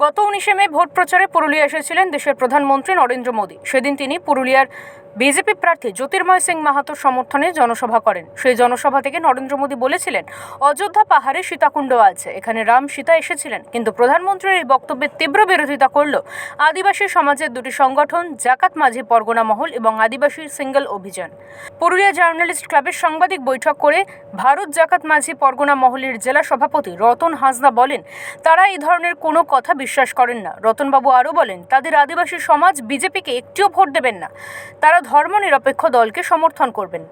গত উনিশে মে ভোট প্রচারে পুরুলিয়া এসেছিলেন দেশের প্রধানমন্ত্রী নরেন্দ্র মোদী। সেদিন তিনি পুরুলিয়ার বিজেপি প্রার্থী জ্যোতির্ময় সিং মাহাতোর সমর্থনে জনসভা করেন। সেই জনসভা থেকে নরেন্দ্র মোদী বলেছিলেন, অযোধ্যা পাহাড়ে সীতাকুণ্ড আছে, এখানে রাম সীতা এসেছিলেন। কিন্তু প্রধানমন্ত্রীর এই বক্তব্যের তীব্র বিরোধিতা করল আদিবাসী সমাজের দুটি সংগঠন, জাকাত মাঝি পরগনা মহল এবং আদিবাসী সিঙ্গেল অভিযান। পুরুলিয়া জার্নালিস্ট ক্লাবের সাংবাদিক বৈঠক করে ভারত জাকাত মাঝি পরগনা মহলের জেলা সভাপতি রতন হাসদা বলেন, তারা এই ধরনের কোনো কথা বিশ্বাস করেন না। রতনবাবু আরও বলেন, তাদের আদিবাসী সমাজ বিজেপিকে একটিও ভোট দেবেন না। তারা ধর্মনিরপেক্ষ দলকে সমর্থন করবেন।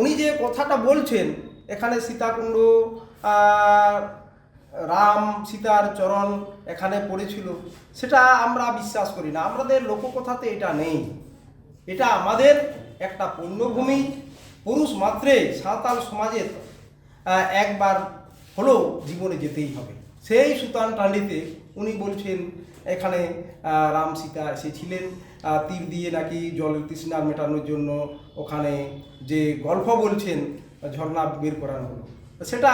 উনি যে কথাটা বলছেন, এখানে সীতাকুণ্ড রাম, সীতার চরণ এখানে পড়েছিল, সেটা আমরা বিশ্বাস করি না। আমাদের লোককথাতে এটা নেই। এটা আমাদের একটা পুণ্যভূমি পুরুষ মাত্রে সাঁওতাল সমাজের একবার হলেও জীবনে যেতেই হবে। সেই সুতান টান্ডিতে উনি বলছেন এখানে রাম সীতা এসেছিলেন। তীর দিয়ে নাকি জল তৃষ্ণা মেটানোর জন্য ওখানে যে গল্প বলছেন ঝর্ণা বের করানো হলো। সেটা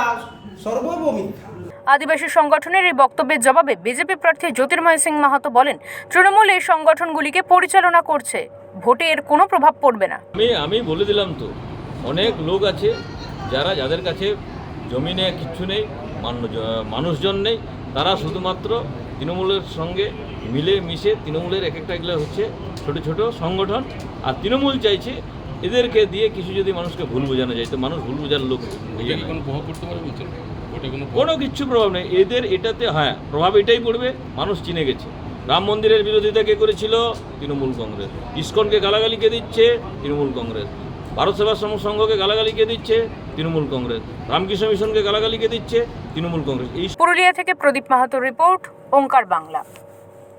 সর্বৈব মিথ্যা। আদিবাসী সংগঠনের এই বক্তব্যের জবাবে বিজেপি প্রার্থী জ্যোতির্ময় সিং মাহাতো বলেন তৃণমূল এই সংগঠনগুলিকে পরিচালনা করছে। ভোটে এর কোনো প্রভাব পড়বে না। আমি আমি বলে দিলাম তো অনেক লোক আছে যারা যাদের কাছে জমি নেই কিচ্ছু নেই মানুষজন নেই। তারা শুধুমাত্র তৃণমূলের সঙ্গে মিলে মিশে তৃণমূলের এক একটা এগুলো হচ্ছে ছোট ছোট সংগঠন। আর তৃণমূল চাইছে এদেরকে দিয়ে কিছু যদি মানুষকে ভুল বোঝানো যায় তো মানুষ ভুল বোঝার লোক। কোনো কিচ্ছু প্রভাব নেই। এদের এটাতে হ্যাঁ প্রভাব এটাই পড়বে মানুষ চিনে গেছে। রাম মন্দিরের বিরোধিতা কে করেছিল? তৃণমূল কংগ্রেস। ইস্কনকে গালাগালি কে দিচ্ছে? তৃণমূল কংগ্রেস। ভারত সেবা শ্রম সংঘকে গালাগালি কে দিচ্ছে? তৃণমূল কংগ্রেস। রামকৃষ্ণ মিশনকে গালাগালি কে দিচ্ছে? তৃণমূল কংগ্রেস। পুরুলিয়া থেকে প্রদীপ মাহাতোর রিপোর্ট, ওঙ্কার বাংলা।